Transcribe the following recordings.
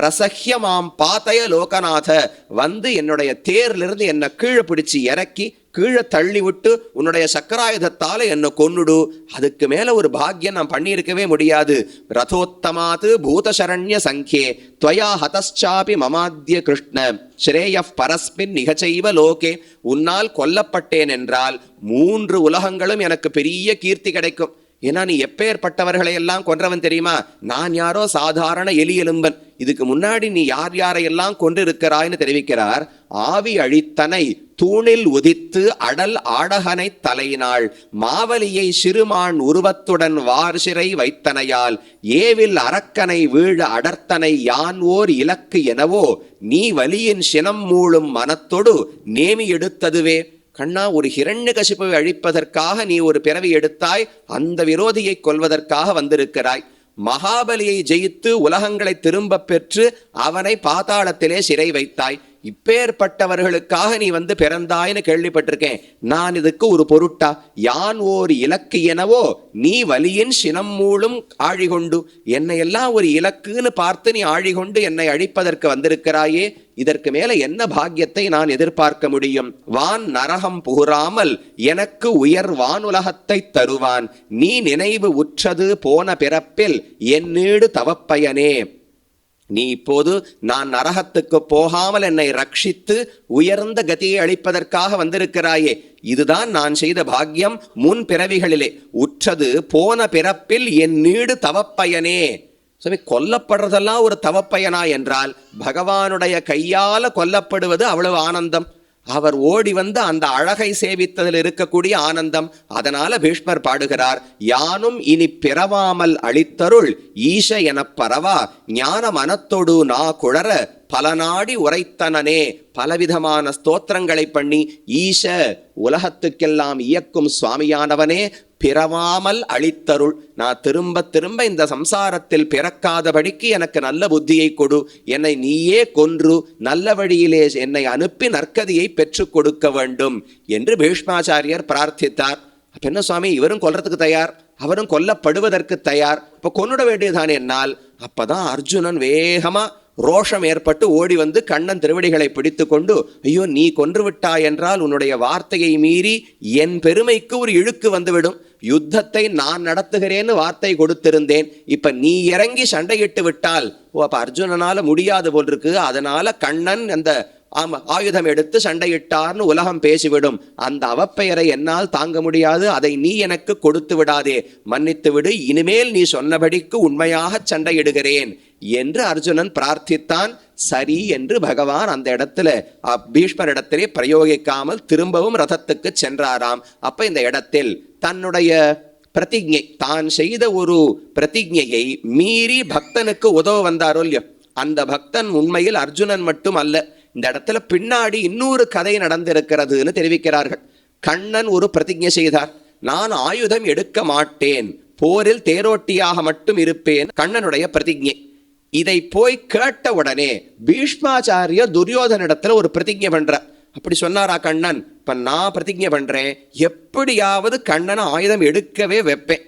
பிரசஹ்யமாம் பாத்தய லோகநாத. வந்து என்னுடைய தேர்லிருந்து என்னை கீழே பிடிச்சு இறக்கி கீழே தள்ளி விட்டு உன்னுடைய சக்கராயுதத்தால் என்னை கொன்னுடு. அதுக்கு மேலே ஒரு பாக்கியம் நான் பண்ணியிருக்கவே முடியாது. ரதோத்தமாத்து பூதசரண்ய சங்கே துவயா ஹதச்சாபி மமாத்ய கிருஷ்ண. ஸ்ரேய பரஸ்மின் நிகச்சைவ லோகே உன்னால் கொல்லப்பட்டேன் என்றால் மூன்று உலகங்களும் எனக்கு பெரிய கீர்த்தி கிடைக்கும். ஏன்னா நீ எப்பேற்பட்டவர்களை எல்லாம் கொன்றவன் தெரியுமா? நான் யாரோ சாதாரண எலி எலும்பன். இதுக்கு முன்னாடி நீ யார் யாரையெல்லாம் கொண்டிருக்கிறாய்னு தெரிவிக்கிறார். ஆவி அழித்தனை தூணில் உதித்து அடல் ஆடகனை தலையினாள். மாவலியை சிறுமான் உருவத்துடன் வார்சிறை வைத்தனையால். ஏவில் அரக்கனை வீழ அடர்த்தனை யான் ஓர் இலக்கு எனவோ நீ வலியின் சினம் மூழும் மனத்தொடு நேமி எடுத்ததுவே. கண்ணா ஒரு ஹிரண்ய கசிப்பை அழிப்பதற்காக நீ ஒரு பிறவி எடுத்தாய் அந்த விரோதியை கொல்வதற்காக வந்திருக்கிறாய். மகாபலியை ஜெயித்து உலகங்களை திரும்ப பெற்று அவனை பாதாளத்திலே சிறை வைத்தாய். இப்பேற்பட்டவர்களுக்காக நீ வந்து பிறந்தாய்னு கேள்விப்பட்டிருக்கேன். நான் இதுக்கு ஒரு பொருட்டா? யான் ஓர் இலக்கு எனவோ நீ வலியின் சினம் மூலம் ஆழிகொண்டு என்னை எல்லாம் ஒரு இலக்குன்னு பார்த்து நீ ஆழிகொண்டு என்னை அழிப்பதற்கு வந்திருக்கிறாயே இதற்கு மேல என்ன பாக்கியத்தை நான் எதிர்பார்க்க முடியும்? வான் நரகம் புகுறாமல் எனக்கு உயர் வானுலகத்தை தருவான். நீ நினைவு உற்றது போன பிறப்பில் என்னீடு தவப்பயனே. நீ இப்போது நான் நரகத்துக்கு போகாமல் என்னை ரட்சித்து உயர்ந்த கதியை அளிப்பதற்காக வந்திருக்கிறாயே. இதுதான் நான் செய்த பாக்கியம் முன் பிறவிகளிலே. உற்றது போன பிறப்பில் என் நீடு தவப்பயனே. சுவாமி கொல்லப்படுறதெல்லாம் ஒரு தவப்பயனா என்றால் பகவானுடைய கையால கொல்லப்படுவது அவ்வளவு ஆனந்தம். அவர் ஓடி வந்து அந்த அழகை சேவித்ததில் இருக்கக்கூடிய ஆனந்தம் அதனால பீஷ்மர் பாடுகிறார் யானும் இனி பிறவாமல் அளித்தருள் ஈஷ எனப் பரவா ஞான மனத்தொடு நா குழற பல நாடி உரைத்தனனே. பலவிதமான ஸ்தோத்திரங்களை பண்ணி ஈஷ உலகத்துக்கெல்லாம் இயக்கும் சுவாமியானவனே பிறவாமல் அளித்தருள் நான் திரும்ப திரும்ப இந்த சம்சாரத்தில் பிறக்காதபடிக்கு எனக்கு நல்ல புத்தியை கொடு. என்னை நீயே கொன்று நல்ல வழியிலே என்னை அனுப்பி நற்கதியை பெற்றுக் கொடுக்க வேண்டும் என்று பீஷ்மாச்சாரியர் பிரார்த்தித்தார். அப்ப என்ன சுவாமி இவரும் கொல்றதுக்கு தயார்? அவரும் கொல்லப்படுவதற்கு தயார்? இப்ப கொன்னுட வேண்டியதுதான் என்னால்? அப்பதான் அர்ஜுனன் வேகமா ரோஷம் ஏற்பட்டு ஓடி வந்து கண்ணன் திருவடிகளை பிடித்து கொண்டு ஐயோ நீ கொன்று விட்டாய் என்றால் உன்னுடைய வார்த்தையை மீறி என் பெருமைக்கு ஒரு இழுக்கு வந்துவிடும். யுத்தத்தை நான் நடத்துகிறேன்னு வார்த்தை கொடுத்திருந்தேன். இப்ப நீ இறங்கி சண்டையிட்டு விட்டால் ஓ அப்ப அர்ஜுனனால முடியாது போல் இருக்கு அதனால கண்ணன் அந்த ஆமா ஆயுதம் எடுத்து சண்டையிட்டார்னு உலகம் பேசிவிடும். அந்த அவப்பெயரை என்னால் தாங்க முடியாது. அதை நீ எனக்கு கொடுத்து விடாதே. மன்னித்து விடு. இனிமேல் நீ சொன்னபடிக்கு உண்மையாக சண்டையிடுகிறேன் என்று அர்ஜுனன் பிரார்த்தித்தான். சரி என்று பகவான் அந்த இடத்துல அ- பீஷ்மர் இடத்திலே பிரயோகிக்காமல் திரும்பவும் ரதத்துக்கு சென்றாராம். அப்ப இந்த இடத்தில் தன்னுடைய பிரதிஜை தான் செய்த ஒரு பிரதிஜையை மீறி பக்தனுக்கு உதவ வந்தாரோ இல்லையோ? அந்த பக்தன் உண்மையில் அர்ஜுனன் மட்டும் அல்ல இந்த இடத்துல பின்னாடி இன்னொரு கதை நடந்திருக்கிறதுன்னு தெரிவிக்கிறார்கள். கண்ணன் ஒரு பிரதிஜை செய்தார் நான் ஆயுதம் எடுக்க மாட்டேன் போரில் தேரோட்டியாக மட்டும் இருப்பேன் கண்ணனுடைய பிரதிஜை. இதை போய் கேட்ட உடனே பீஷ்மாச்சாரிய துரியோதனிடத்துல ஒரு பிரதிஜை பண்றார். அப்படி சொன்னாரா கண்ணன்? இப்போ நான் பிரதிஜை பண்ணுறேன் எப்படியாவது கண்ணனை ஆயுதம் எடுக்கவே வைப்பேன்.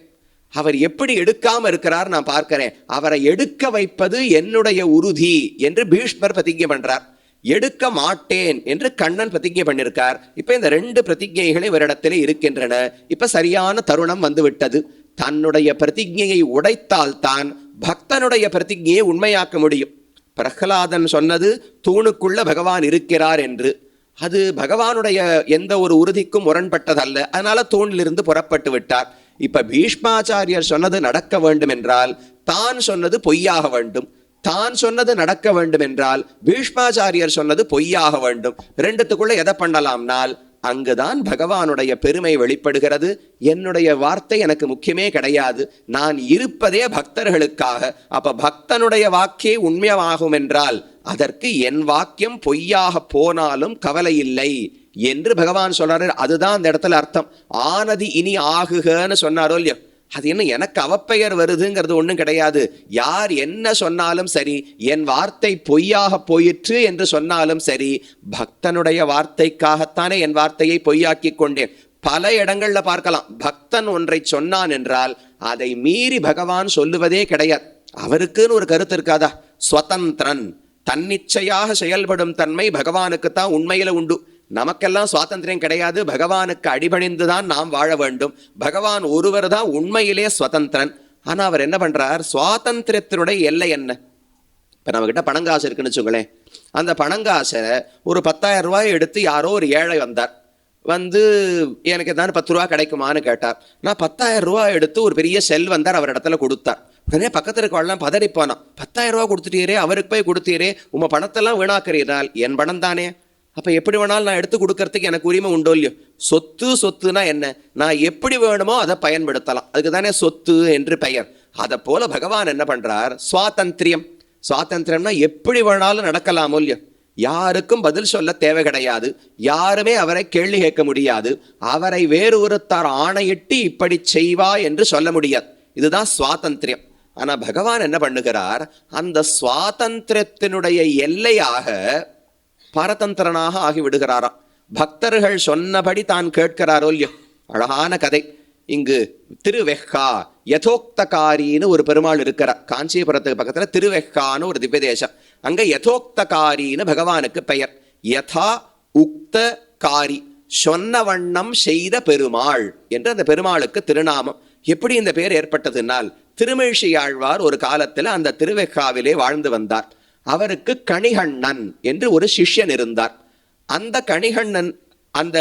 அவர் எப்படி எடுக்காமல் இருக்கிறார் நான் பார்க்கிறேன். அவரை எடுக்க வைப்பது என்னுடைய உறுதி என்று பீஷ்மர் பிரதிஜை பண்ணுறார் எடுக்க மாட்டேன் என்று கண்ணன் பிரதிஜை பண்ணியிருக்கார் இப்போ இந்த ரெண்டு பிரதிஜைகள் இவரிடத்திலே இருக்கின்றன. இப்போ சரியான தருணம் வந்துவிட்டது. தன்னுடைய பிரதிஜையை உடைத்தால் தான் பக்தனுடைய பிரதிஜையை உண்மையாக்க முடியும். பிரகலாதன் சொன்னது தூணுக்குள்ள பகவான் இருக்கிறார் என்று. அது பகவானுடைய எந்த ஒரு உறுதிக்கும் முரண்பட்டதல்ல. அதனால தூணிலிருந்து புறப்பட்டு விட்டார். இப்ப பீஷ்மாச்சாரியர் சொன்னது நடக்க வேண்டும் என்றால் தான் சொன்னது பொய்யாக வேண்டும். தான் சொன்னது நடக்க வேண்டும் என்றால் பீஷ்மாச்சாரியர் சொன்னது பொய்யாக வேண்டும். ரெண்டுத்துக்குள்ள எதை பண்ணலாம்னால் அங்குதான் பகவானுடைய பெருமை வெளிப்படுகிறது. என்னுடைய வார்த்தை எனக்கு முக்கியமே கிடையாது. நான் இருப்பதே பக்தர்களுக்காக. அப்ப பக்தனுடைய வாக்கே உண்மையாகும் என்றால் அதற்கு என் வாக்கியம் பொய்யாக போனாலும் கவலை இல்லை என்று பகவான் சொல்றாரு. அதுதான் அந்த இடத்துல அர்த்தம். ஆனதி இனி ஆகுகன்னு சொன்னாரோ இல்லையோ? அது என்ன எனக்கு அவப்பெயர் வருதுங்கிறது ஒன்றும் கிடையாது. யார் என்ன சொன்னாலும் சரி என் வார்த்தை பொய்யாக போயிற்று என்று சொன்னாலும் சரி பக்தனுடைய வார்த்தைக்காகத்தானே என் வார்த்தையை பொய்யாக்கி கொண்டேன். பல இடங்களில் பார்க்கலாம். பக்தன் ஒன்றை சொன்னான் என்றால் அதை மீறி பகவான் சொல்லுவதே கிடையாது. அவருக்குன்னு ஒரு கருத்து இருக்காதா? ஸ்வதந்திரன். தன்னிச்சையாக செயல்படும் தன்மை பகவானுக்கு தான் உண்மையில் உண்டு. நமக்கெல்லாம் சுவாதந்திரம் கிடையாது. பகவானுக்கு அடிபணிந்து தான் நாம் வாழ வேண்டும். பகவான் ஒருவர் தான் உண்மையிலே சுதந்திரன். ஆனால் அவர் என்ன பண்ணுறார் சுவாதந்திரத்தினுடைய எல்லை என்ன? இப்போ நம்மக்கிட்ட பணங்காசு இருக்குன்னு வச்சுங்களேன் அந்த பணங்காசை ஒரு பத்தாயிரம் ரூபாய் எடுத்து யாரோ ஒரு ஏழை வந்தார். வந்து எனக்கு ஏதாவது பத்து ரூபா கிடைக்குமான்னு கேட்டார். நான் பத்தாயிரம் ரூபாய் எடுத்து ஒரு பெரிய செல் வந்தார் அவர் இடத்துல கொடுத்தார். உடனே பக்கத்தில் இருக்கவெல்லாம் பதறி பத்தாயிரம் ரூபா கொடுத்துட்டீரே அவருக்கு போய் கொடுத்தீரே உங்கள் பணத்தெல்லாம் வீணாக்குறீர்கள். என் பணம் தானே? அப்போ எப்படி வேணாலும் நான் எடுத்து கொடுக்கறதுக்கு எனக்கு உரிமை உண்டோ இல்லையோ? சொத்து சொத்துனா என்ன? நான் எப்படி வேணுமோ அதை பயன்படுத்தலாம். அதுக்கு தானே சொத்து என்று பெயர். அதை போல பகவான் என்ன பண்ணுறார் சுவாதந்திரியம். சுவாதந்திரம்னா எப்படி வேணாலும் நடக்கலாமோ இல்லையோ? யாருக்கும் பதில் சொல்ல தேவை கிடையாது. யாருமே அவரை கேள்வி கேட்க முடியாது. அவரை வேறு ஒருத்தார் ஆணையிட்டு இப்படி செய்வா என்று சொல்ல முடியாது. இதுதான் சுவாதந்திரியம். ஆனால் பகவான் என்ன பண்ணுகிறார்? அந்த சுவாதந்திரத்தினுடைய எல்லையாக பரதந்திரனாக ஆகிவிடுகிறாராம் பக்தர்கள் சொன்னபடி தான் கேட்கிறாரோ இல்லையோ? அழகான கதை. இங்கு திருவெஹ்கா யதோக்தகாரின்னு ஒரு பெருமாள் இருக்கிறார். காஞ்சிபுரத்துக்கு பக்கத்துல திருவெஹ்கான்னு ஒரு திவ்ய தேசம் அங்க யதோக்தகாரின்னு பகவானுக்கு பெயர். யதா உக்த காரி சொன்ன வண்ணம் செய்த பெருமாள் என்று அந்த பெருமாளுக்கு திருநாமம். எப்படி இந்த பெயர் ஏற்பட்டதுனால் திருமிழிசையாழ்வார் ஒரு காலத்தில் அந்த திருவெஹ்காவிலே வாழ்ந்து வந்தார். அவருக்கு கணிகண்ணன் என்று ஒரு சிஷ்யன் இருந்தார். அந்த கணிகண்ணன் அந்த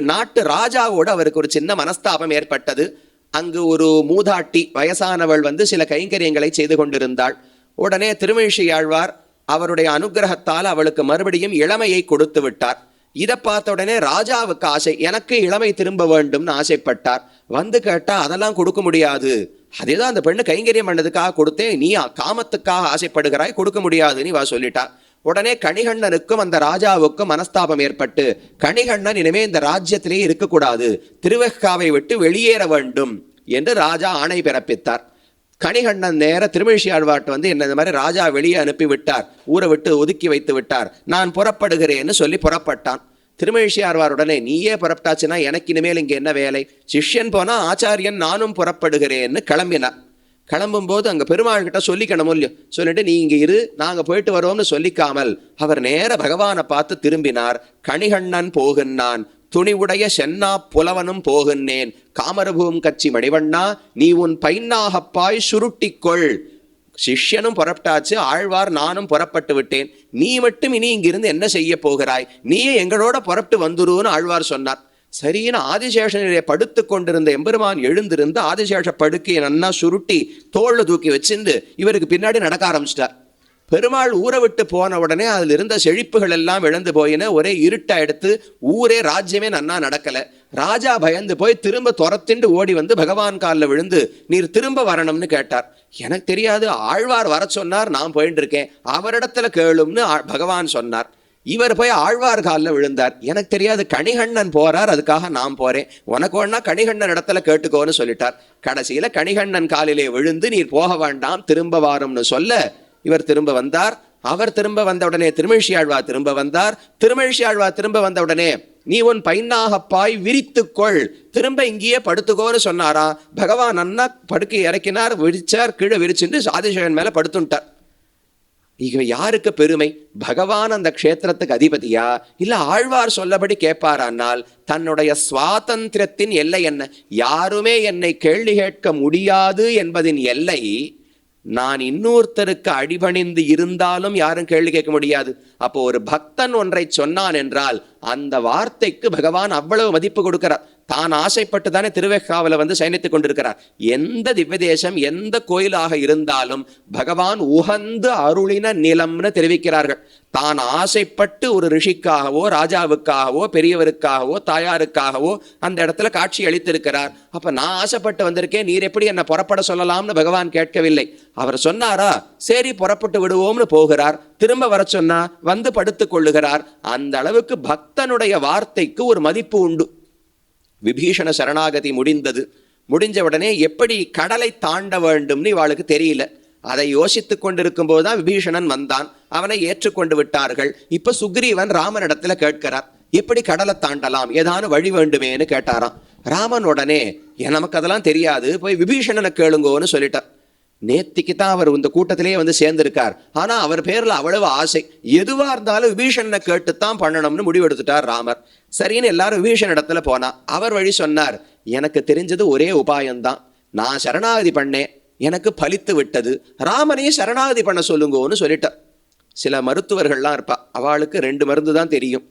நாட்டு ராஜாவோடு அவருக்கு ஒரு சின்ன மனஸ்தாபம் ஏற்பட்டது. அங்கு ஒரு மூதாட்டி வயசானவள் வந்து சில கைங்கரியங்களை செய்து கொண்டிருந்தாள். உடனே திருமிழிசையாழ்வார் அவருடைய அனுக்கிரகத்தால் அவளுக்கு மறுபடியும் இளமையை கொடுத்து விட்டார். இதை பார்த்த உடனே ராஜாவுக்கு ஆசை எனக்கு இளமை திரும்ப வேண்டும்னு ஆசைப்பட்டார். வந்து கேட்டால் அதெல்லாம் கொடுக்க முடியாது. அதேதான் அந்த பெண்ணு கைங்கரியம் பண்ணதுக்காக கொடுத்தேன். நீ காமத்துக்காக ஆசைப்படுகிறாய் கொடுக்க முடியாதுன்னு வா சொல்லிட்டா. உடனே கணிகண்ணனுக்கும் அந்த ராஜாவுக்கும் மனஸ்தாபம் ஏற்பட்டு கணிகண்ணன் இனிமே இந்த ராஜ்யத்திலே இருக்கக்கூடாது திருவெக்காவை விட்டு வெளியேற வேண்டும் என்று ராஜா ஆணை பிறப்பித்தார். கணிகண்ணன் நேர திருமிழியாழ்வார்ட்ட வந்து என்ன இந்த மாதிரி ராஜா வெளியே அனுப்பி விட்டார் ஊரை விட்டு ஒதுக்கி வைத்து விட்டார். நான் புறப்படுகிறேன்னு சொல்லி புறப்பட்டான். திருமழிசியார்வார் உடனே நீயே புறப்பட்டாச்சுன்னா எனக்கு இனிமேல் இங்கே என்ன வேலை? சிஷ்யன் போனால் ஆச்சாரியன் நானும் புறப்படுகிறேன்னு கிளம்பினார். கிளம்பும்போது அங்க பெருமாள் கிட்ட சொல்லிக்கணும் இல்லையோ? சொல்லிட்டு நீ இங்க இரு நாங்க போயிட்டு வரோம்னு சொல்லிக்காமல். அவர் நேர பகவானை பார்த்து திரும்பினார். கணிகண்ணன் போகுன்னான் துணிவுடைய சென்னா புலவனும் போகுன்னேன் காமரபூம் கட்சி மணிவண்ணா நீ உன் பைன்னாகப்பாய் சுருட்டிக்கொள். சிஷ்யனும் புறப்பட்டாச்சு ஆழ்வார் நானும் புறப்பட்டு விட்டேன். நீ மட்டும் இனி இங்கிருந்து என்ன செய்ய போகிறாய்? நீயே எங்களோட புறப்பட்டு வந்துருன்னு ஆழ்வார் சொன்னார். சரின்னு ஆதிசேஷனிலே படுத்து கொண்டிருந்த எம்பெருமான் எழுந்திருந்து ஆதிசேஷ படுக்கையை நன்னா சுருட்டி தோளில் தூக்கி வச்சிருந்து இவருக்கு பின்னாடி நடக்க ஆரம்பிச்சிட்டார். பெருமாள் ஊரை விட்டு போன உடனே அதில் இருந்த செழிப்புகள் எல்லாம் இழந்து போயின ஒரே இருட்டா எடுத்து ஊரே ராஜ்யமே நன்னா நடக்கல. ராஜா பயந்து போய் திரும்ப துரத்திண்டு ஓடி வந்து பகவான் காலில் விழுந்து நீர் திரும்ப வரணும்னு கேட்டார். எனக்கு தெரியாது ஆழ்வார் வர சொன்னார் நான் போயிட்டு இருக்கேன். அவரிடத்துல கேளும்னு பகவான் சொன்னார். இவர் போய் ஆழ்வார் காலில் விழுந்தார். எனக்கு தெரியாது கணிகண்ணன் போறார் அதுக்காக நான் போறேன். உனக்கு ஒன்னா கணிகண்ணன் இடத்துல கேட்டுக்கோன்னு சொல்லிட்டார். கடைசியில கணிகண்ணன் காலிலே விழுந்து நீர் போக வேண்டாம் திரும்ப வாரும்னு சொல்ல இவர் திரும்ப வந்தார். அவர் திரும்ப வந்த உடனே ஆழ்வா திரும்ப வந்தார். திருமிழியாழ்வார் திரும்ப வந்தவுடனே நீ உன் பைன்னாகப்பாய் விரித்துக்கொள். திரும்ப இங்கேயே படுத்துக்கோன்னு சொன்னாரா? பகவான் அண்ணா படுக்கை இறக்கினார் விரிச்சார் கீழே விரிச்சுட்டு ஆதிசேகன் மேலே படுத்துட்டார். இங்க யாருக்கு பெருமை? பகவான் அந்த க்ஷேத்திரத்துக்கு அதிபதியா? இல்ல ஆழ்வார் சொல்லபடி கேட்பாரானால் தன்னுடைய சுவாதந்திரத்தின் எல்லை என்ன? யாருமே என்னை கேள்வி கேட்க முடியாது என்பதின் எல்லை நான் இன்னொருத்தருக்கு அடிபணிந்து இருந்தாலும் யாரும் கேள்வி கேட்க முடியாது. அப்போ ஒரு பக்தன் ஒன்றை சொன்னான் என்றால் அந்த வார்த்தைக்கு பகவான் அவ்வளவு மதிப்பு கொடுக்கிறார். தான் ஆசைப்பட்டு தானே திருவேக்காவில் வந்து சயனித்துக் கொண்டிருக்கிறார். எந்த திவ்ய தேசம் எந்த கோயிலாக இருந்தாலும் பகவான் உகந்து அருளின நிலம்னு தெரிவிக்கிறார்கள். தான் ஆசைப்பட்டு ஒரு ரிஷிக்காகவோ ராஜாவுக்காகவோ பெரியவருக்காகவோ தாயாருக்காகவோ அந்த இடத்துல காட்சி அளித்திருக்கிறார். அப்ப நான் ஆசைப்பட்டு வந்திருக்கேன் நீர் எப்படி என்னை புறப்பட சொல்லலாம்னு பகவான் கேட்கவில்லை. அவர் சொன்னாரா சரி புறப்பட்டு விடுவோம்னு போகிறார். திரும்ப வர சொன்னா வந்து படுத்துக் கொள்ளுகிறார். அந்த அளவுக்கு பக்தனுடைய வார்த்தைக்கு ஒரு மதிப்பு உண்டு. விபீஷண சரணாகதி முடிந்தது. முடிஞ்ச உடனே எப்படி கடலை தாண்ட வேண்டும்னு இவாளுக்கு தெரியல. அதை யோசித்துக் கொண்டிருக்கும் போதுதான் விபீஷணன் வந்தான். அவனை ஏற்றுக்கொண்டு விட்டார்கள். இப்ப சுக்ரீவன் ராமனிடத்துல கேட்கிறார். எப்படி கடலை தாண்டலாம்? ஏதான வழி வேண்டுமேன்னு கேட்டாராம். ராமன் உடனே நமக்கு அதெல்லாம் தெரியாது. போய் விபீஷணனை கேளுங்கோன்னு சொல்லிட்டார். நேத்திக்கு தான் அவர் இந்த கூட்டத்திலேயே வந்து சேர்ந்திருக்கார். ஆனா அவர் பேர்ல அவ்வளவு ஆசை. எதுவா இருந்தாலும் விபீஷணனை கேட்டுத்தான் பண்ணணும்னு முடிவெடுத்துட்டார் ராமர். சரின்னு எல்லாரும் விபீஷன் இடத்துல போனான் அவர் வழி சொன்னார் எனக்கு தெரிஞ்சது ஒரே உபாயம்தான். நான் சரணாகதி பண்ணேன். எனக்கு பலித்து விட்டது. ராமனையும் சரணாகதி பண்ண சொல்லுங்கோன்னு சொல்லிட்டார். சில மருத்துவர்கள்லாம் இருப்பா அவளுக்கு ரெண்டு மருந்து தான் தெரியும்.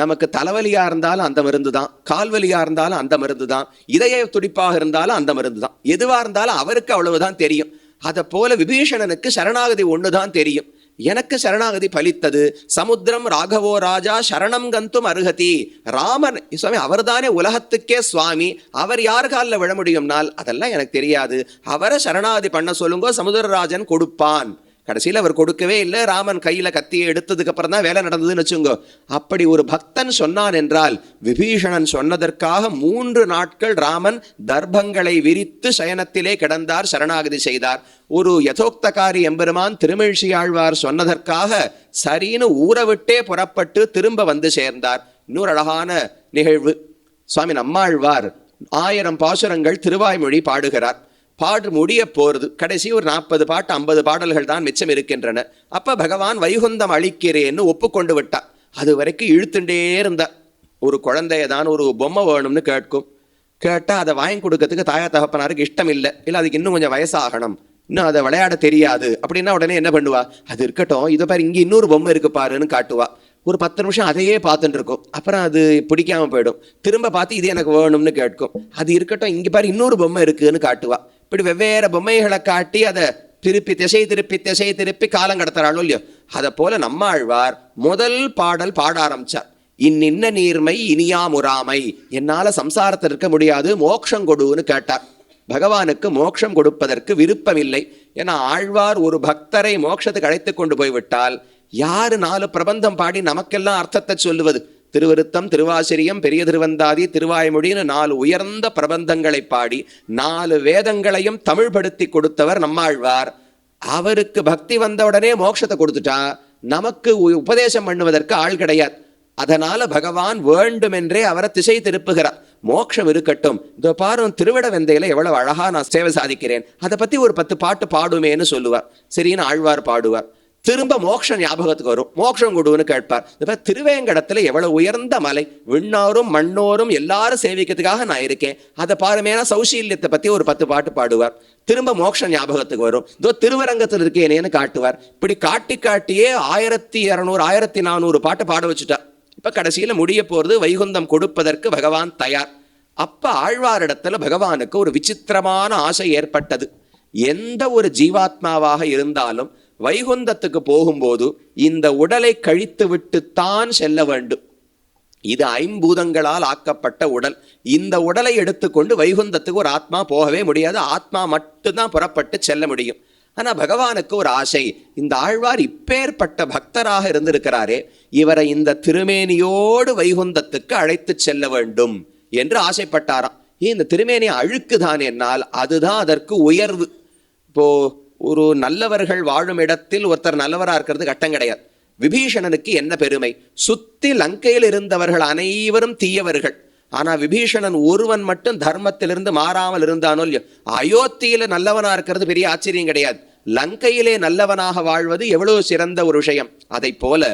நமக்கு தலைவலியாக இருந்தாலும் அந்த மருந்து தான் கால்வலியாக இருந்தாலும் அந்த மருந்து தான் இதய துடிப்பாக இருந்தாலும் அந்த மருந்து தான் எதுவாக இருந்தாலும் அவருக்கு அவ்வளவுதான் தெரியும். அதை போல விபீஷணனுக்கு சரணாகதி ஒன்று தான் தெரியும். எனக்கு சரணாகதி பலித்தது. சமுத்திரம் ராகவோ ராஜா சரணம் கந்தும் அருகதி. ராமன் சுவாமி அவர்தானே உலகத்துக்கே சுவாமி. அவர் யார் காலில் விழ முடியும்னால் அதெல்லாம் எனக்கு தெரியாது. அவரை சரணாகதி பண்ண சொல்லுங்கோ சமுதிரராஜன் கொடுப்பான். கடைசியில் அவர் கொடுக்கவே இல்லை. ராமன் கையில் கத்தியை எடுத்ததுக்கு அப்புறம் தான் வேலை நடந்ததுன்னு வச்சுங்க அப்படி ஒரு பக்தன் சொன்னான் என்றால் விபீஷணன் சொன்னதற்காக மூன்று நாட்கள் ராமன் தர்ப்பங்களை விரித்து சயனத்திலே கிடந்தார் சரணாகதி செய்தார். ஒரு யதோக்தகாரி எம்பெருமான் திருமிழ்ச்சியாழ்வார் சொன்னதற்காக சரின்னு ஊறவிட்டே புறப்பட்டு திரும்ப வந்து சேர்ந்தார். இன்னொரு அழகான நிகழ்வு. சுவாமி நம்மாழ்வார் ஆயிரம் பாசுரங்கள் திருவாய்மொழி பாடுகிறார். பாடு முடிய போறது. கடைசி ஒரு நாற்பது பாட்டு ஐம்பது பாடல்கள் தான் மிச்சம் இருக்கின்றன. அப்ப பகவான் வைகுந்தம் அளிக்கிறேன்னு ஒப்புக்கொண்டு விட்டா அது வரைக்கும் இழுத்துட்டே இருந்தா. ஒரு குழந்தைய தான் ஒரு பொம்மை வேணும்னு கேட்கும். கேட்டால் அதை வாங்கி கொடுக்கறதுக்கு தாயா தகப்பனாருக்கு இஷ்டம் இல்லை இல்லை அதுக்கு இன்னும் கொஞ்சம் வயசாகணும். இன்னும் அதை விளையாட தெரியாது. அப்படின்னா உடனே என்ன பண்ணுவா? அது இருக்கட்டும். இதை பாரு இங்கே இன்னொரு பொம்மை இருக்கு பாருன்னு காட்டுவா. ஒரு பத்து நிமிஷம் அதையே பார்த்துட்டு இருக்கும். அப்புறம் அது பிடிக்காம போயிடும். திரும்ப பார்த்து இது எனக்கு வேணும்னு கேட்கும். அது இருக்கட்டும். இங்கே பாரு இன்னொரு பொம்மை இருக்குன்னு காட்டுவா. இப்படி வெவ்வேறு பொம்மைகளை காட்டி அதை திருப்பி திசை திருப்பி திசை திருப்பி காலம் கடத்துறாளோ இல்லையோ? அதை போல நம்மாழ்வார் முதல் பாடல் பாட ஆரம்பிச்சார். இன்னின்ன நீர்மை இனியாமுறாமை என்னால் சம்சாரத்தில் இருக்க முடியாது மோட்சம் கொடுன்னு கேட்டார். பகவானுக்கு மோட்சம் கொடுப்பதற்கு விருப்பமில்லை. ஏன்னா ஆழ்வார் ஒரு பக்தரை மோட்சத்துக்கு அழைத்து கொண்டு போய்விட்டால் யாரு நாலு பிரபந்தம் பாடி நமக்கெல்லாம் அர்த்தத்தை சொல்லுவது? திருவருத்தம் திருவாசிரியம் பெரிய திருவந்தாதி திருவாய்மொழின்னு நாலு உயர்ந்த பிரபந்தங்களை பாடி நாலு வேதங்களையும் தமிழ்படுத்தி கொடுத்தவர் நம்மாழ்வார். அவருக்கு பக்தி வந்த உடனே மோட்சத்தை கொடுத்துட்டா நமக்கு உ- உபதேசம் பண்ணுவதற்கு ஆள் கிடையாது. அதனால பகவான் வேண்டுமென்றே அவரை திசை திருப்புகிறார். மோட்சம் இருக்கட்டும். இதோ பாரு திருவிட வெந்தையில எவ்வளவு அழகா நான் சேவை சாதிக்கிறேன். அதை பத்தி ஒரு பத்து பாட்டு பாடுமேன்னு சொல்லுவார். சரின்னு ஆழ்வார் பாடுவார். திரும்ப மோட்சம் ஞாபகத்துக்கு வரும். மோட்சம் கொடுன்னு கேட்பார். இப்போ திருவேங்கடத்தில் எவ்வளவு உயர்ந்த மலை விண்ணோரும் மண்ணோரும் எல்லாரும் சேவிக்கிறதுக்காக நான் இருக்கேன். அதை பாருமேனா சௌசீல்யத்தை பற்றி ஒரு பத்து பாட்டு பாடுவார். திரும்ப மோட்சம் ஞாபகத்துக்கு வரும். இதோ திருவரங்கத்தில் இருக்கேனேன்னு காட்டுவார். இப்படி காட்டி காட்டியே ஆயிரத்தி இரநூறு ஆயிரத்தி நானூறு பாட்டு பாட வச்சுட்டார் இப்போ கடைசியில் முடிய போகிறது வைகுந்தம் கொடுப்பதற்கு பகவான் தயார். அப்போ ஆழ்வாரிடத்துல பகவானுக்கு ஒரு விசித்திரமான ஆசை ஏற்பட்டது. எந்த ஒரு ஜீவாத்மாவாக இருந்தாலும் வைகுந்தத்துக்கு போகும்போது இந்த உடலை கழித்து விட்டுத்தான் செல்ல வேண்டும். இது ஐம்பூதங்களால் ஆக்கப்பட்ட உடல். இந்த உடலை எடுத்துக்கொண்டு வைகுந்தத்துக்கு ஒரு ஆத்மா போகவே முடியாது. ஆத்மா மட்டும்தான் புறப்பட்டு செல்ல முடியும். ஆனால் பகவானுக்கு ஒரு ஆசை. இந்த ஆழ்வார் இப்பேற்பட்ட பக்தராக இருந்திருக்கிறாரே இவரை இந்த திருமேனியோடு வைகுந்தத்துக்கு அழைத்து செல்ல வேண்டும் என்று ஆசைப்பட்டாராம். இந்த திருமேனி அழுக்குதான் என்னால். அதுதான் அதற்கு உயர்வு. இப்போ ஒரு நல்லவர்கள் வாழும் இடத்தில் ஒருத்தர் நல்லவரா இருக்கிறது கட்டம் கிடையாது. விபீஷணனுக்கு என்ன பெருமை? சுத்தி லங்கையில் இருந்தவர்கள் அனைவரும் தீயவர்கள். ஆனால் விபீஷணன் ஒருவன் மட்டும் தர்மத்திலிருந்து மாறாமல் இருந்தானோ இல்லையோ? அயோத்தியில நல்லவனாக இருக்கிறது பெரிய ஆச்சரியம் கிடையாது. லங்கையிலே நல்லவனாக வாழ்வது எவ்வளவு சிறந்த ஒரு விஷயம். அதை போல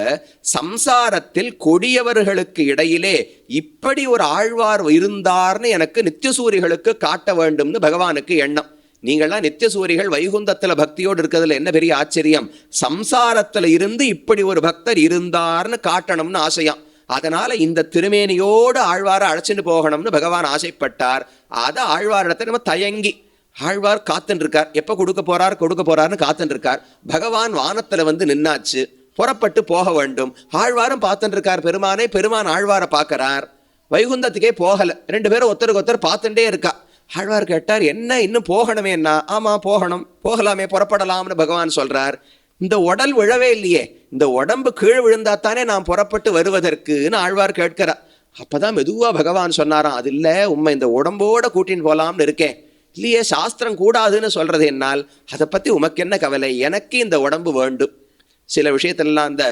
சம்சாரத்தில் கொடியவர்களுக்கு இடையிலே இப்படி ஒரு ஆழ்வார் இருந்தார்னு எனக்கு நித்தியசூரிகளுக்கு காட்ட வேண்டும்னு பகவானுக்கு எண்ணம். நீங்கள்லாம் நித்தியசூரிகள் வைகுந்தத்தில் பக்தியோடு இருக்கிறதுல என்ன பெரிய ஆச்சரியம்? சம்சாரத்தில் இருந்து இப்படி ஒரு பக்தர் இருந்தார்னு காட்டணும்னு ஆசையாம். அதனால இந்த திருமேனியோடு ஆழ்வாரை அழைச்சிட்டு போகணும்னு பகவான் ஆசைப்பட்டார். அதை ஆழ்வாரிடத்தை நம்ம தயங்கி ஆழ்வார் காத்துன்னு இருக்கார் எப்போ கொடுக்க போறார் கொடுக்க போறாருன்னு காத்துன்னு இருக்கார் பகவான் வானத்தில் வந்து நின்னாச்சு புறப்பட்டு போக வேண்டும். ஆழ்வாரும் பார்த்துட்டு இருக்கார் பெருமானே பெருமான் ஆழ்வாரை பார்க்கறார். வைகுந்தத்துக்கே போகலை. ரெண்டு பேரும் ஒருத்தருக்கு ஒருத்தர் பார்த்துட்டே இருக்கா. ஆழ்வார் கேட்டார் என்ன இன்னும் போகணுமே என்ன ஆமாம் போகணும். போகலாமே புறப்படலாம்னு பகவான் சொல்கிறார் இந்த உடல் விழவே இல்லையே. இந்த உடம்பு கீழ் விழுந்தாத்தானே நான் புறப்பட்டு வருவதற்குன்னு ஆழ்வார் கேட்கிறார். அப்பதான் மெதுவாக பகவான் சொன்னாராம் அது இல்லை உண்மை இந்த உடம்போட கூட்டின்னு போகலாம்னு இருக்கேன். இல்லையே சாஸ்திரம் கூடாதுன்னு சொல்கிறது என்னால் அதை பற்றி உமக்கு என்ன கவலை? எனக்கு இந்த உடம்பு வேண்டும். சில விஷயத்திலலாம் அந்த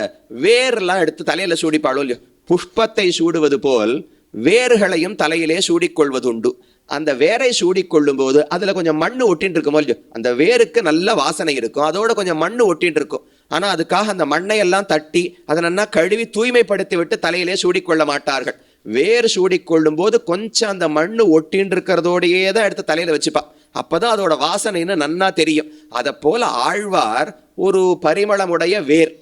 வேர்லாம் எடுத்து தலையில் சூடிப்பாளோ இல்லையோ புஷ்பத்தை சூடுவது போல் வேர்களையும் தலையிலே சூடிக்கொள்வதுண்டு. அந்த வேரை சூடிக்கொள்ளும் போது அதில் கொஞ்சம் மண்ணு ஒட்டின்னு இருக்கும் இல்லையோ அந்த வேருக்கு நல்ல வாசனை இருக்கும். அதோட கொஞ்சம் மண்ணு ஒட்டின்னு இருக்கும் ஆனால் அதுக்காக அந்த மண்ணை எல்லாம் தட்டி அதை நல்லா கழுவி தூய்மைப்படுத்தி விட்டு தலையிலே சூடிக்கொள்ள மாட்டார்கள். வேர் சூடிக்கொள்ளும் போது கொஞ்சம் அந்த மண்ணு ஒட்டின்னு இருக்கிறதோடையே தான் எடுத்து தலையில் வச்சுப்பா. அப்போதான் அதோட வாசனைன்னு நன்னா தெரியும். அதை போல ஆழ்வார் ஒரு பரிமளமுடைய வேர்.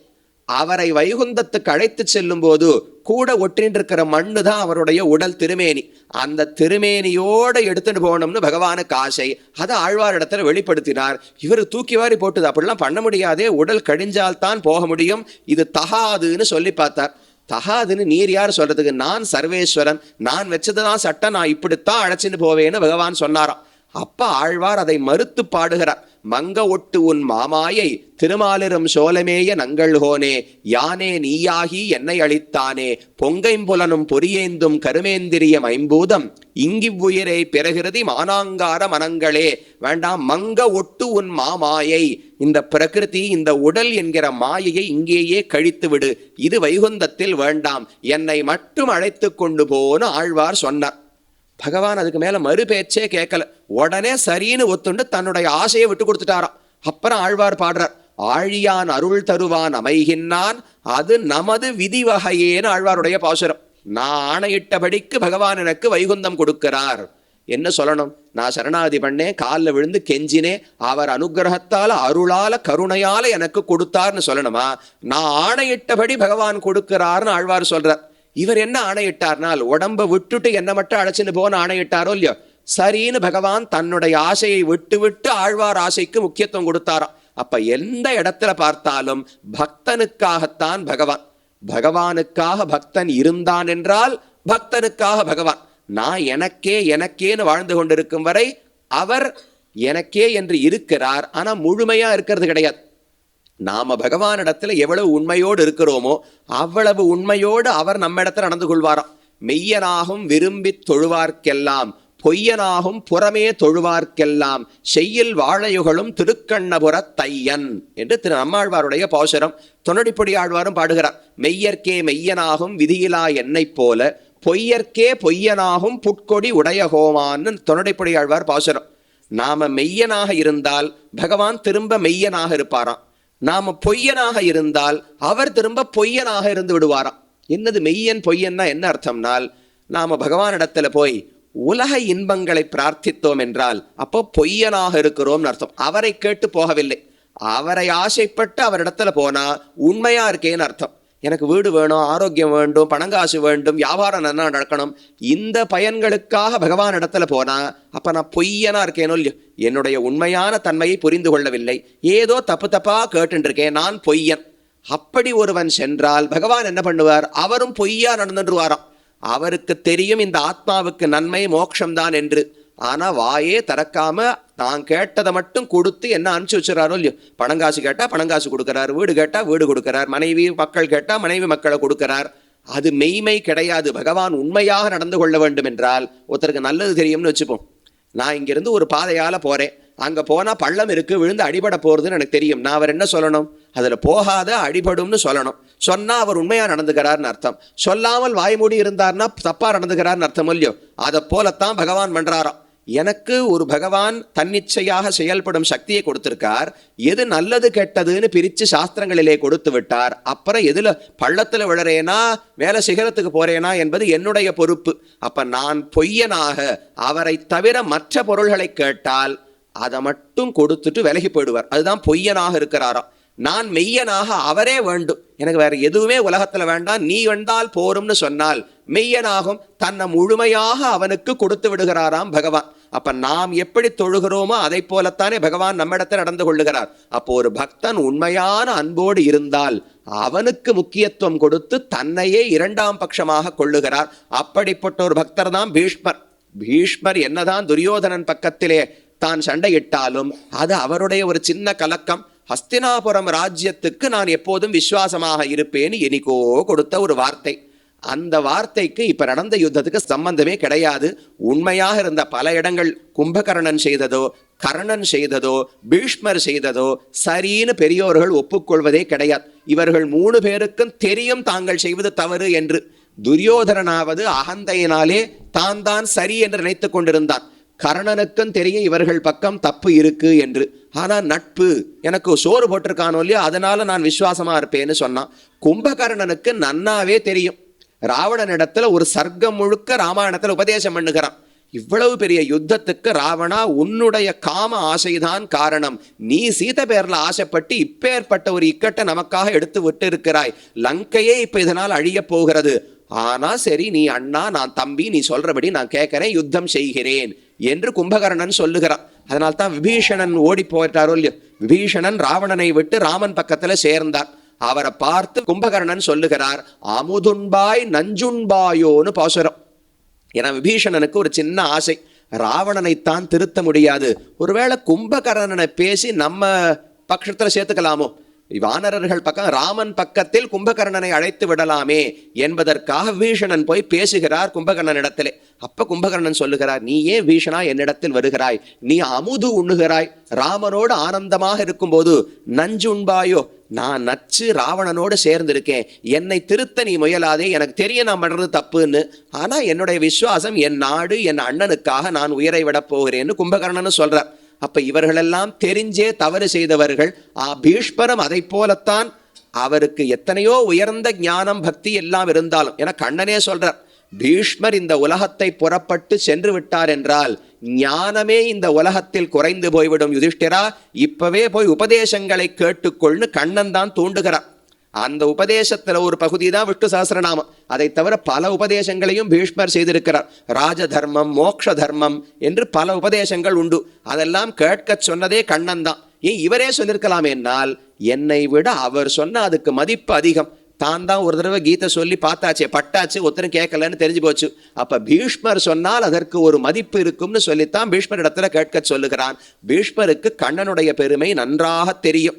அவரை வைகுந்தத்துக்கு அழைத்து செல்லும் போது கூட ஒற்றின்றிருக்கிற மண்ணு தான் அவருடைய உடல் திருமேனி. அந்த திருமேனியோட எடுத்துட்டு போகணும்னு பகவானுக்கு ஆசை. அதை ஆழ்வார் இடத்துல வெளிப்படுத்தினார். இவர் தூக்கி வாரி போட்டுது. அப்படிலாம் பண்ண முடியாதே. உடல் கழிஞ்சால்தான் போக முடியும். இது தகாதுன்னு சொல்லி பார்த்தார். தகாதுன்னு நீர் யார் சொல்றதுக்கு? நான் சர்வேஸ்வரன். நான் வச்சதுதான் சட்டம். நான் இப்படித்தான் அழைச்சின்னு போவேன்னு பகவான் சொன்னாராம். அப்ப ஆழ்வார் அதை மறுத்து பாடுகிறார். மங்க ஒட்டு உன் மாமாயை திருமாலிரும் சோலமேய நங்கள்ஹோனே யானே நீயாகி என்னை அளித்தானே பொங்கைம்புலனும் பொரியேந்தும் கருமேந்திரியம் ஐம்பூதம் இங்கிவ்வுயிரை பிறகிருதி மானாங்கார மனங்களே வேண்டாம் மங்க ஒட்டு உன் மாமாயை இந்த பிரகிருதி இந்த உடல் என்கிற மாயையை இங்கேயே கழித்து விடு இது வைகுந்தத்தில் வேண்டாம் என்னை மட்டும் அழைத்து கொண்டு போன ஆழ்வார் சொன்னார். பகவான் அதுக்கு மேல மறு பேச்சே கேட்கல. உடனே சரின்னு ஒத்துண்டு தன்னுடைய ஆசையை விட்டு கொடுத்துட்டாராம். அப்புறம் ஆழ்வார் பாடுறார் ஆழியான் அருள் தருவான் அமைகின்றான் அது நமது விதி வகையேன்னு ஆழ்வாருடைய பாசுரம். நான் ஆணையிட்டபடிக்கு பகவான் எனக்கு வைகுந்தம் கொடுக்கிறார். என்ன சொல்லணும்? நான் சரணாதி பண்ணேன் காலில் விழுந்து கெஞ்சினே அவர் அனுகிரகத்தால் அருளால கருணையால எனக்கு கொடுத்தார்னு சொல்லணுமா? நான் ஆணையிட்டபடி பகவான் கொடுக்கிறார்னு ஆழ்வார் சொல்றார். இவர் என்ன ஆணையிட்டார்னால் உடம்பை விட்டுட்டு என்ன மட்டும் அழைச்சின்னு போன ஆணையிட்டாரோ இல்லையோ? சரின்னு பகவான் தன்னுடைய ஆசையை விட்டு விட்டு ஆழ்வார் ஆசைக்கு முக்கியத்துவம் கொடுத்தாராம். அப்ப எந்த இடத்துல பார்த்தாலும் பக்தனுக்காகத்தான் பகவான். பகவானுக்காக பக்தன் இருந்தான் என்றால் பக்தனுக்காக பகவான். நான் எனக்கே எனக்கேன்னு வாழ்ந்து கொண்டிருக்கும் வரை அவர் எனக்கே என்று இருக்கிறார். ஆனா முழுமையா இருக்கிறது கிடையாது. நாம பகவானிடத்துல எவ்வளவு உண்மையோடு இருக்கிறோமோ அவ்வளவு உண்மையோடு அவர் நம்ம இடத்துல நடந்து கொள்வாராம். மெய்யனாகும் விரும்பித் தொழுவார்க்கெல்லாம் பொய்யனாகும் புறமே தொழுவார்க்கெல்லாம் செய்யில் வாழையுகளும் திருக்கண்ணபுர தையன் என்று திரு நம்மாழ்வாருடைய பாசுரம் தொன்னடிப்பொடி ஆழ்வாரும் பாடுகிறார். மெய்யர்க்கே மெய்யனாகும் விதியிலா என்னைப் போல பொய்யர்க்கே பொய்யனாகும் புட்கொடி உடைய ஹோமான்னு தொன்னடிப்பொடி ஆழ்வார் பாசுரம். நாம மெய்யனாக இருந்தால் பகவான் திரும்ப மெய்யனாக இருப்பாராம். நாம பொய்யனாக இருந்தால் அவர் திரும்ப பொய்யனாக இருந்து விடுவாராம். என்னது மெய்யன் பொய்யன்னா என்ன அர்த்தம்னால் நாம பகவானிடத்தில் போய் உலக இன்பங்களை பிரார்த்தித்தோம் என்றால் அப்போ பொய்யனாக இருக்கிறோம்னு அர்த்தம். அவரை கேட்டு போகவில்லை. அவரை ஆசைப்பட்டு அவரிடத்துல போனா உண்மையா இருக்கேன்னு அர்த்தம். எனக்கு வீடு வேணும் ஆரோக்கியம் வேண்டும் பணங்காசு வேண்டும் வியாபாரம் நல்லா நடக்கணும். இந்த பயன்களுக்காக பகவான் இடத்துல போனால் அப்போ நான் பொய்யனா இருக்கேனோ இல்லையோ? என்னுடைய உண்மையான தன்மையை புரிந்து கொள்ளவில்லை. ஏதோ தப்பு தப்பாக கேட்டுருக்கேன் நான் பொய்யன். அப்படி ஒருவன் சென்றால் பகவான் என்ன பண்ணுவார்? அவரும் பொய்யா நடந்துருவாராம் அவருக்கு தெரியும் இந்த ஆத்மாவுக்கு நன்மை மோட்சம்தான் என்று. ஆனால் வாயே திறக்காம தான் கேட்டதை மட்டும் கொடுத்து என்ன அனுப்பிச்சு வச்சுறாரோ இல்லையோ? பணங்காசு கேட்டால் பணங்காசு கொடுக்குறார் வீடு கேட்டால் வீடு கொடுக்குறார் மனைவி மக்கள் கேட்டால் மனைவி மக்களை கொடுக்குறார். அது மெய்மை கிடையாது. பகவான் உண்மையாக நடந்து கொள்ள வேண்டும் என்றால் ஒருத்தருக்கு நல்லது தெரியும்னு வச்சுப்போம். நான் இங்கேருந்து ஒரு பாதையால் போகிறேன் அங்கே போனால் பள்ளம் இருக்குது விழுந்து அடிபட போகிறதுன்னு எனக்கு தெரியும். நான் அவர் என்ன சொல்லணும்? அதில் போகாத அடிபடும்னு சொல்லணும். சொன்னால் அவர் உண்மையாக நடந்துக்கிறார்னு அர்த்தம். சொல்லாமல் வாய்மூடி இருந்தார்னா தப்பாக நடந்துக்கிறார்னு அர்த்தம் இல்லையோ? அதை போலத்தான் பகவான் பண்ணுறாராம் எனக்கு ஒரு பகவான் தன்னிச்சையாக செயல்படும் சக்தியை கொடுத்திருக்கார். எது நல்லது கெட்டதுன்னு பிரித்து சாஸ்திரங்களிலே கொடுத்து விட்டார். அப்புறம் எதில் பள்ளத்தில் விழறேனா மேல சிகரத்துக்கு போறேனா என்பது என்னுடைய பொறுப்பு. அப்போ நான் பொய்யனாக அவரை தவிர மற்ற பொருள்களை கேட்டால் அதை மட்டும் கொடுத்துட்டு விலகி போயிடுவார். அதுதான் பொய்யனாக இருக்கிறாராம் நான் மெய்யனாக அவரே வேண்டும். எனக்கு வேற எதுவுமே உலகத்தில் வேண்டாம். நீ வந்தால் போரும்னு சொன்னால் மெய்யனாகும். தன்னை முழுமையாக அவனுக்கு கொடுத்து விடுகிறாராம் பகவான். அப்ப நாம் எப்படி தொழுகிறோமோ அதை போலத்தானே பகவான் நம்மிடத்தில் நடந்து கொள்ளுகிறார். அப்போ ஒரு பக்தன் உண்மையான அன்போடு இருந்தால் அவனுக்கு முக்கியத்துவம் கொடுத்து தன்னையே இரண்டாம் பட்சமாக கொள்ளுகிறார். அப்படிப்பட்ட ஒரு பக்தர் தான் பீஷ்மர். பீஷ்மர் என்னதான் துரியோதனன் பக்கத்திலே தான் சண்டையிட்டாலும் அது அவருடைய ஒரு சின்ன கலக்கம். ஹஸ்தினாபுரம் ராஜ்யத்துக்கு நான் எப்போதும் விசுவாசமாக இருப்பேன் எனக்கோ கொடுத்த ஒரு வார்த்தை. அந்த வார்த்தைக்கு இப்ப நடந்த யுத்தத்துக்கு சம்பந்தமே கிடையாது. உண்மையாக இருந்த பல இடங்கள் கும்பகர்ணன் செய்ததோ கர்ணன் செய்ததோ பீஷ்மர் செய்ததோ சரின்னு பெரியோர்கள் ஒப்புக்கொள்வதே கிடையாது. இவர்கள் மூணு பேருக்கும் தெரியும் தாங்கள் செய்வது தவறு என்று. துரியோதரனாவது அகந்தையினாலே தான் தான் சரி என்று நினைத்து கொண்டிருந்தான். கர்ணனுக்கும் தெரியும் இவர்கள் பக்கம் தப்பு இருக்கு என்று. ஆனால் நட்பு எனக்கு சோறு போட்டிருக்கானோ இல்லையோ அதனால நான் விசுவாசமா இருப்பேன்னு சொன்னான். கும்பகர்ணனுக்கு நன்னாவே தெரியும். ராவணனிடத்துல ஒரு சர்க்கம் முழுக்க ராமாயணத்தில் உபதேசம் பண்ணுகிறான். இவ்வளவு பெரிய யுத்தத்துக்கு ராவணா உன்னுடைய காம ஆசைதான் காரணம். நீ சீத பேர்ல ஆசைப்பட்டு இப்பேற்பட்ட ஒரு இக்கட்டை நமக்காக எடுத்து விட்டு இருக்கிறாய் லங்கையே இப்ப இதனால் அழியப் போகிறது. ஆனா சரி நீ அண்ணா நான் தம்பி நீ சொல்றபடி நான் கேட்கிறேன் யுத்தம் செய்கிறேன் என்று கும்பகர்ணன் சொல்லுகிறான். அதனால்தான் தான் விபீஷணன் ஓடி போயிட்டாரோ இல்லையோ? விபீஷணன் ராவணனை விட்டு ராமன் பக்கத்துல சேர்ந்தார் அவரை பார்த்து கும்பகர்ணன் சொல்லுகிறார் அமுதுண்பாய் நஞ்சுண்பாயோன்னு பாசுரம். ஏன்னா விபீஷணனுக்கு ஒரு சின்ன ஆசை. ராவணனைத்தான் திருத்த முடியாது. ஒருவேளை கும்பகர்ணனை பேசி நம்ம பட்சத்தில் சேர்த்துக்கலாமோ? வானரர்கள் பக்கம் ராமன் பக்கத்தில் கும்பகர்ணனை அழைத்து விடலாமே என்பதற்காக வீஷணன் போய் பேசுகிறார் கும்பகர்ணனிடத்திலே அப்ப கும்பகர்ணன் சொல்லுகிறார் நீ ஏன் வீஷணா என்னிடத்தில் வருகிறாய்? நீ அமுது உண்ணுகிறாய். ராமனோடு ஆனந்தமாக இருக்கும்போது நஞ்சு உண்பாயோ? நான் நச்சு ராவணனோடு சேர்ந்திருக்கேன். என்னை திருத்த நீ முயலாதே. எனக்கு தெரிய நான் பண்றது தப்புன்னு. ஆனா என்னுடைய விசுவாசம் என் நாடு என் அண்ணனுக்காக நான் உயிரை விடப் போகிறேன்னு கும்பகர்ணன் சொல்றார். அப்ப இவர்களெல்லாம் தெரிஞ்சே தவறு செய்தவர்கள். ஆ பீஷ்மரம் அதை போலத்தான் அவருக்கு எத்தனையோ உயர்ந்த ஞானம் பக்தி எல்லாம் இருந்தாலும் என கண்ணனே சொல்றார். பீஷ்மர் இந்த உலகத்தை புறப்பட்டு சென்று விட்டார் என்றால் ஞானமே இந்த உலகத்தில் குறைந்து போய்விடும் யுதிஷ்டிரா. இப்பவே போய் உபதேசங்களை கேட்டுக்கொள்னு கண்ணன் தான் தூண்டுகிறார். அந்த உபதேசத்துல ஒரு பகுதி தான் விஷ்ணு சஹஸ்ரநாமம் அதை தவிர பல உபதேசங்களையும் பீஷ்மர் செய்திருக்கிறார். ராஜ தர்மம் மோக்ஷ தர்மம் என்று பல உபதேசங்கள் உண்டு. அதெல்லாம் கேட்க சொன்னதே கண்ணன் தான் ஏன் இவரே சொல்லியிருக்கலாம் என்னால்? என்னை விட அவர் சொன்ன அதுக்கு மதிப்பு அதிகம். தான் தான் ஒரு தடவை கீதை சொல்லி பார்த்தாச்சே பட்டாச்சு ஒருத்தரும் கேட்கலன்னு தெரிஞ்சு போச்சு. அப்ப பீஷ்மர் சொன்னால் அதற்கு ஒரு மதிப்பு இருக்கும்னு சொல்லித்தான் பீஷ்மர் இடத்துல கேட்க சொல்லுகிறான். பீஷ்மருக்கு கண்ணனுடைய பெருமை நன்றாக தெரியும்.